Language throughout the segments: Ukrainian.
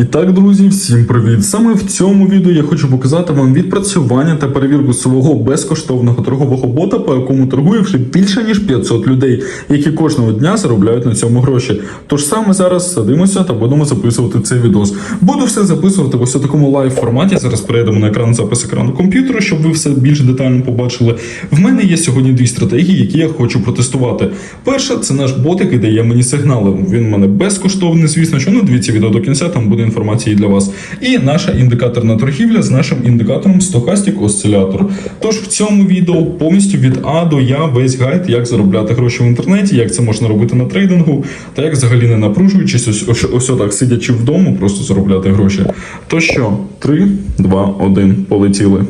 І так, друзі, всім привіт! Саме в цьому відео я хочу показати вам відпрацювання та перевірку свого безкоштовного торгового бота, по якому торгує вже більше ніж 500 людей, які кожного дня заробляють на цьому гроші. Тож саме зараз садимося та будемо записувати цей відос. Буду все записувати в ось такому лайв форматі. Зараз перейдемо на екран запис екрану комп'ютера, щоб ви все більш детально побачили. В мене є сьогодні дві стратегії, які я хочу протестувати. Перша це наш бот, який дає мені сигнали. Він в мене безкоштовний, звісно, що ну дивіться відео до кінця, там буде інформації для вас. І наша індикаторна торгівля з нашим індикатором Stochastic Oscillator. Тож в цьому відео повністю від А до Я весь гайд, як заробляти гроші в інтернеті, як це можна робити на трейдингу, та як взагалі не напружуючись, ось, ось, ось так сидячи вдома, просто заробляти гроші. То що, 3, 2, 1, полетіли.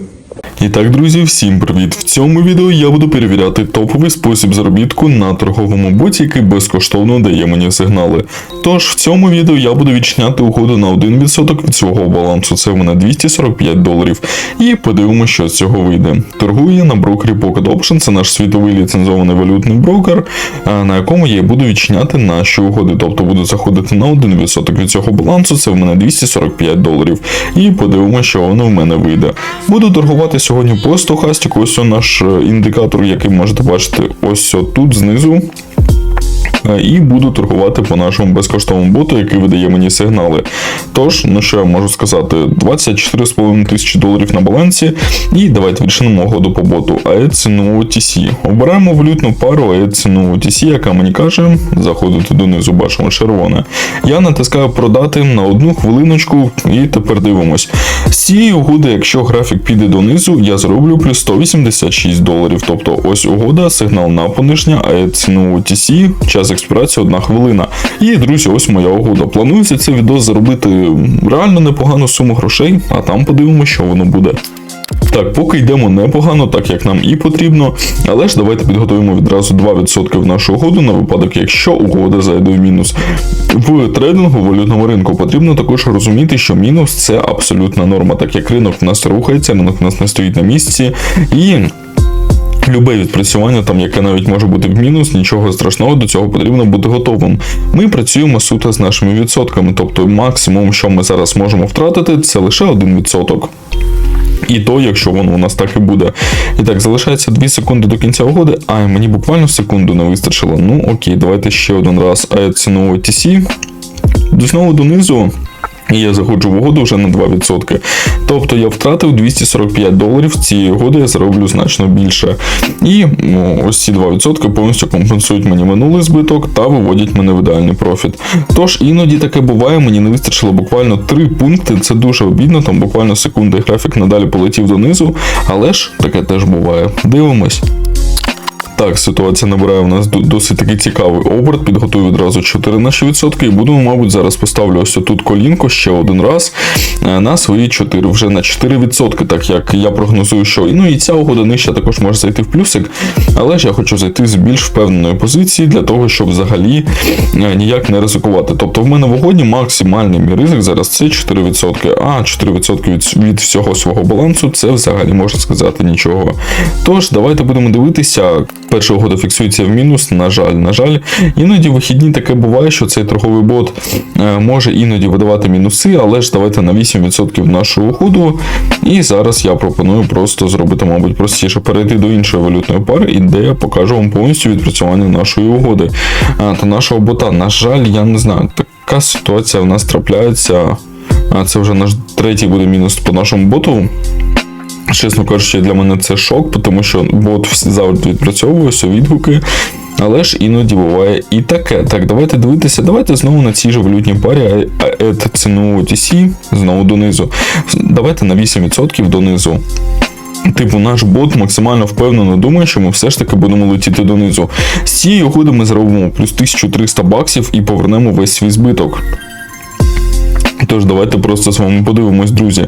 І так, друзі, всім привіт! В цьому відео я буду перевіряти топовий спосіб заробітку на торговому боті, який безкоштовно дає мені сигнали. Тож в цьому відео я буду відчиняти угоду на 1% від свого балансу, це в мене 245 доларів. І подивимося, що з цього вийде. Торгую я на брокері Pocket Option, це наш світовий ліцензований валютний брокер, на якому я буду відчиняти наші угоди. Тобто буду заходити на 1% від цього балансу, це в мене 245 доларів. І подивимося, що воно в мене вийде. Буду торгувати сьогодні по стохастику. Ось наш е, індикатор, який можете бачити ось тут знизу. Е, І буду торгувати по нашому безкоштовному боту, який видає мені сигнали. Тож, ну що я можу сказати, 24,5 тисячі доларів на балансі. І давайте відчинимо угоду по боту. AED ціну OTC. Обираємо валютну пару AED ціну OTC, яка мені каже, заходити донизу, бачимо червоне. Я натискаю продати на одну хвилиночку і тепер дивимось. З цієї угоди, якщо графік піде донизу, я зроблю плюс 186 доларів. Тобто ось угода, сигнал на пониження, AED ціну OTC, час експірації 1 хвилина. І, друзі, ось моя угода. Планується цей відео заробити реально непогану суму грошей, а там подивимося, що воно буде. Так, поки йдемо непогано, так як нам і потрібно. Але ж давайте підготуємо відразу 2% в нашу угоду на випадок, якщо угода зайде в мінус. В трейдингу валютному ринку потрібно також розуміти, що мінус це абсолютна норма, так як ринок в нас рухається, ринок в нас не стоїть на місці і. Любе відпрацювання, там яке навіть може бути в мінус, нічого страшного, до цього потрібно бути готовим. Ми працюємо суто з нашими відсотками, тобто максимум, що ми зараз можемо втратити, це лише 1%. І то, якщо воно у нас так і буде. І так, залишається 2 секунди до кінця угоди. А мені буквально секунду не вистачило. Ну окей, давайте ще один раз. А ціну OTC. Знову донизу. І я заходжу в угоду вже на 2%. Тобто я втратив 245 доларів, цієї угоди я зароблю значно більше. І ну, ось ці 2% повністю компенсують мені минулий збиток та виводять мене в ідеальний профіт. Тож іноді таке буває, мені не вистачило буквально 3 пункти, це дуже обідно, там буквально секунда і графік надалі полетів донизу, але ж таке теж буває. Дивимось. Так, ситуація набирає у нас досить такий цікавий оберт. Підготую відразу 4 наші відсотки. І буду, мабуть, зараз поставлю ось тут колінко ще один раз е, на свої 4, вже на 4 відсотки, так як я прогнозую, що ну, і ця угода нижча також може зайти в плюсик. Але ж я хочу зайти з більш впевненої позиції для того, щоб взагалі е, ніяк не ризикувати. Тобто в мене в угоді максимальний мій ризик зараз це 4%, а 4% від, від всього свого балансу це взагалі можна сказати нічого. Тож, давайте будемо дивитися. Перша угода фіксується в мінус. На жаль, на жаль, іноді вихідні таке буває, що цей торговий бот е, може іноді видавати мінуси, але ж давайте на 8% нашу угоду. І зараз я пропоную просто зробити, мабуть, простіше перейти до іншої валютної пари, і де я покажу вам повністю відпрацювання нашої угоди а, та нашого бота. На жаль, я не знаю, така ситуація в нас трапляється. Це вже наш третій буде мінус по нашому боту. Чесно кажучи, для мене це шок, тому що бот завжди відпрацьовує все відгуки. Але ж іноді буває і таке. Так, давайте дивитися. Давайте знову на цій же валютній парі AED ціну OTC, знову донизу. Давайте на 8% донизу. Типу, наш бот максимально впевнено думає, що ми все ж таки будемо летіти донизу. З цієї угоди ми зробимо плюс 1300 баксів і повернемо весь свій збиток. Тож давайте просто з вами подивимось, друзі.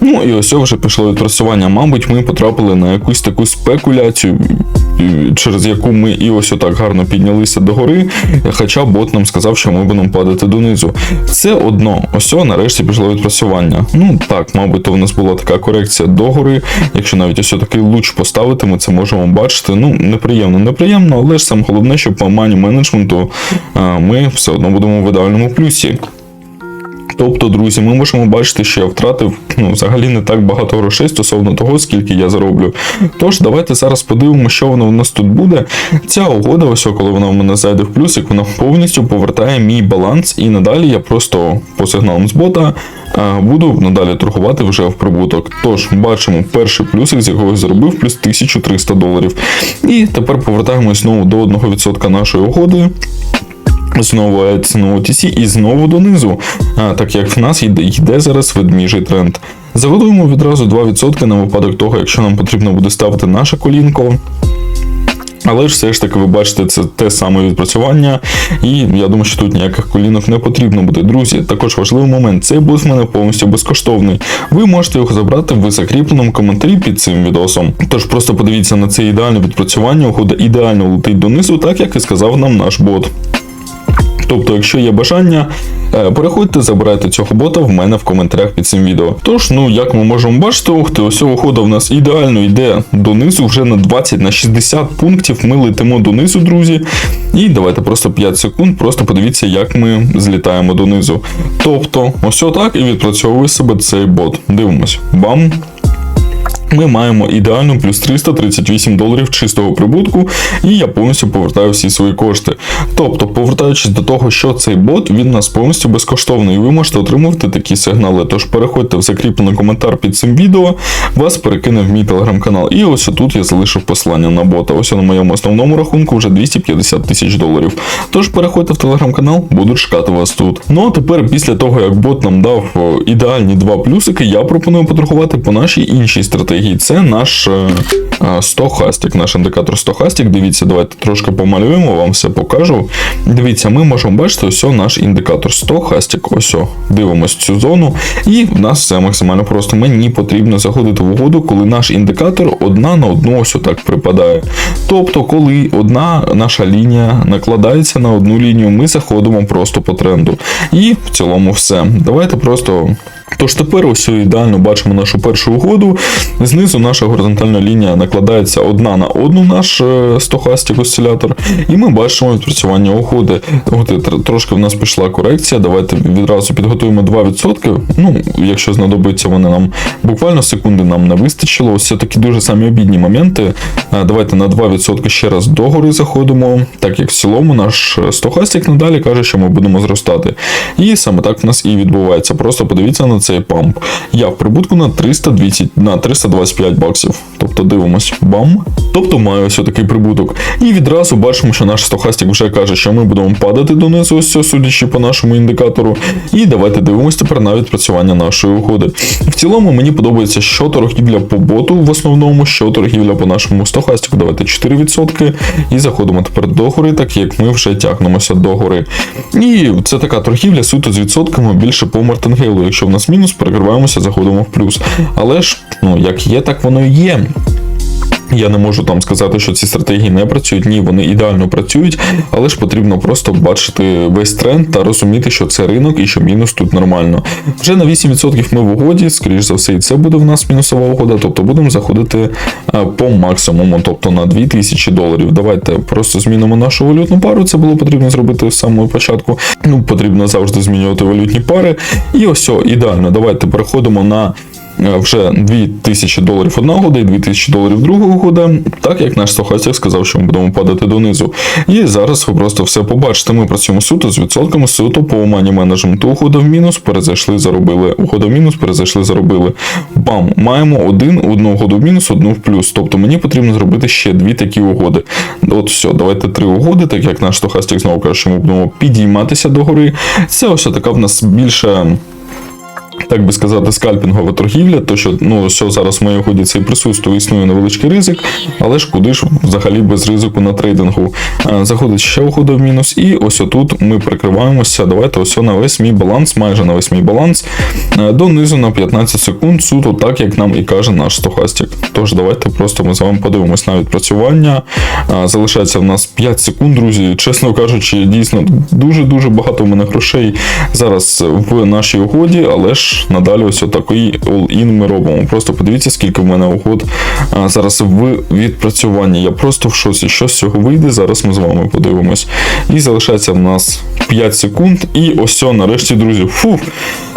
Ну і ось вже пішло відпрацювання. Мабуть, ми потрапили на якусь таку спекуляцію, через яку ми і ось отак гарно піднялися до гори, хоча бот нам сказав, що ми будемо падати донизу. Це одно. Ось нарешті пішло відпрацювання. Ну так, мабуть, то в нас була така корекція догори. Якщо навіть ось такий луч поставити, ми це можемо бачити. Ну, неприємно, неприємно, але ж саме головне, що по мані менеджменту ми все одно будемо в ідеальному плюсі. Тобто, друзі, ми можемо бачити, що я втратив ну, взагалі не так багато грошей стосовно того, скільки я зароблю. Тож, давайте зараз подивимося, що воно в нас тут буде. Ця угода, ось коли вона в мене зайде в плюсик, вона повністю повертає мій баланс, і надалі я просто по сигналам з бота буду надалі торгувати вже в прибуток. Тож, бачимо перший плюсик, з якого я заробив, плюс 1300 доларів. І тепер повертаємось знову до 1% нашої угоди. Знову на OTC і знову донизу, так як в нас йде, йде зараз ведміжий тренд. Заведуємо відразу 2% на випадок того, якщо нам потрібно буде ставити наше колінко. Але ж все ж таки ви бачите, це те саме відпрацювання, і я думаю, що тут ніяких колінок не потрібно буде. Друзі, також важливий момент, цей бот в мене повністю безкоштовний. Ви можете його забрати в закріпленому коментарі під цим відосом. Тож просто подивіться на це ідеальне відпрацювання, угода ідеально летить донизу, так як і сказав нам наш бот. Тобто, якщо є бажання, е, переходьте, забирайте цього бота в мене в коментарях під цим відео. Тож, ну як ми можемо бачити, ух ти, ось ухода в нас ідеально йде донизу, вже на 20 на 60 пунктів. Ми летимо донизу, друзі. І давайте просто 5 секунд, просто подивіться, як ми злітаємо донизу. Тобто, ось отак і відпрацьовує себе цей бот. Дивимось. Бам! Ми маємо ідеально плюс 338 доларів чистого прибутку, і я повністю повертаю всі свої кошти. Тобто, повертаючись до того, що цей бот, він у нас повністю безкоштовний, і ви можете отримувати такі сигнали. Тож переходьте в закріплений коментар під цим відео, вас перекине в мій телеграм-канал. І ось тут я залишив посилання на бота. Ось на моєму основному рахунку вже 250 тисяч доларів. Тож переходьте в телеграм-канал, буду чекати вас тут. Ну а тепер, після того, як бот нам дав ідеальні два плюсики, я пропоную поторгувати по нашій іншій стратегії. Це наш е, е, стохастик, наш індикатор стохастик. Дивіться, давайте трошки помалюємо, вам все покажу. Дивіться, ми можемо бачити ось наш індикатор стохастик. Ось, о, дивимось цю зону. І в нас все максимально просто. Мені потрібно заходити в угоду, коли наш індикатор одна на одну ось отак припадає. Тобто, коли одна наша лінія накладається на одну лінію, ми заходимо просто по тренду. І в цілому все. Давайте просто. Тож тепер ось ідеально бачимо нашу першу угоду. Знизу наша горизонтальна лінія накладається одна на одну наш е, стохастик осцилятор, і ми бачимо відпрацювання угоди. От трошки в нас пішла корекція. Давайте відразу підготуємо 2%. Ну, якщо знадобиться вони нам буквально секунди нам не вистачило. Ось це такі дуже самі обідні моменти. Е, Давайте на 2% ще раз догори заходимо, так як в цілому наш е, стохастик надалі каже, що ми будемо зростати. І саме так в нас і відбувається. Просто подивіться на цей памп. Я в прибутку на 320, на 325 баксів. Тобто дивимось, бам. Тобто маю ось такий прибуток. І відразу бачимо, що наш стохастик вже каже, що ми будемо падати донизу, ось це, судячи по нашому індикатору. І давайте дивимося тепер на відпрацювання нашої угоди. В цілому мені подобається, що торгівля по боту в основному, що торгівля по нашому стохастику. Давайте 4%. І заходимо тепер до гори, так як ми вже тягнемося до гори. І це така торгівля суто з відсотками більше по мартингейлу. Якщо в нас мінус, перекриваємося, заходимо в плюс. Але ж, ну як є, так воно і є. Я не можу там сказати, що ці стратегії не працюють. Ні, вони ідеально працюють, але ж потрібно просто бачити весь тренд та розуміти, що це ринок і що мінус тут нормально. Вже на 8% ми в угоді, скоріш за все, і це буде в нас мінусова угода. Тобто будемо заходити е, по максимуму, тобто на 2000 доларів. Давайте просто змінимо нашу валютну пару. Це було потрібно зробити з самого початку. Ну, потрібно завжди змінювати валютні пари. І ось, ідеально. Давайте переходимо на вже 2000 доларів одна угода і 2000 доларів друга угода, так як наш стохастик сказав, що ми будемо падати донизу. І зараз ви просто все побачите. Ми працюємо суто з відсотками, суто по мані менеджменту. Угода в мінус, перезайшли, заробили. Угода в мінус, перезайшли, заробили. Бам! Маємо один, одну угоду в мінус, одну в плюс. Тобто мені потрібно зробити ще дві такі угоди. От все, давайте три угоди, так як наш стохастик знову каже, що ми будемо підійматися до гори. Це ось така в нас більше так би сказати, скальпінгова торгівля, то що ну що зараз в моїй угоді це і присутствує, існує невеличкий ризик, але ж куди ж взагалі без ризику на трейдингу. Заходить ще угода в мінус, і ось отут ми прикриваємося. Давайте ось на весь мій баланс, майже на весь мій баланс, е, донизу на 15 секунд, суто так, як нам і каже наш стохастик. Тож давайте просто ми з вами подивимось на відпрацювання. Залишається в нас 5 секунд, друзі. Чесно кажучи, дійсно дуже-дуже багато в мене грошей зараз в нашій угоді, але ж надалі ось отакий all-in ми робимо. Просто подивіться, скільки в мене угод зараз в відпрацюванні. Я просто в шоці. Що з цього вийде? Зараз ми з вами подивимось. І залишається в нас 5 секунд. І ось о, нарешті, друзі, фу,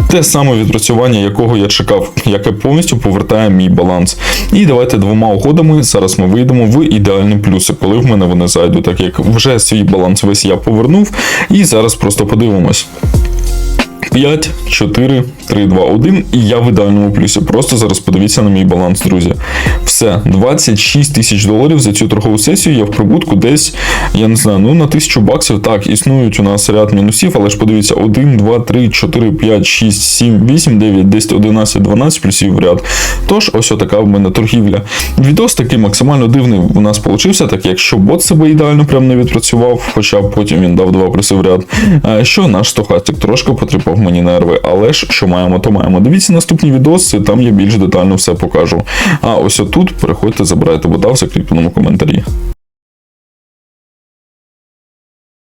те саме відпрацювання, якого я чекав, яке повністю повертає мій баланс. І давайте двома угодами зараз ми вийдемо в ідеальні плюси, коли в мене вони зайдуть, так як вже свій баланс весь я повернув. І зараз просто подивимось. 5, 4, 3, 2, 1. І я в ідеальному плюсі. Просто зараз подивіться на мій баланс, друзі. Все, 26 тисяч доларів за цю торгову сесію. Я в прибутку десь, я не знаю, ну на тисячу баксів. Так, існують у нас ряд мінусів, але ж подивіться, 1, 2, 3, 4, 5, 6, 7, 8, 9, 10, 11, 12 плюсів в ряд. Тож, ось така в мене торгівля. Відос такий максимально дивний у нас получився, так якщо бот себе ідеально прям не відпрацював, хоча потім він дав 2 плюси в ряд. Що наш стохастик трошки потріпав мені нерви, але ж що маємо, то маємо. Дивіться наступні відоси, там я більш детально все покажу. А ось отут переходьте, забирайте бода в закріпленому коментарі.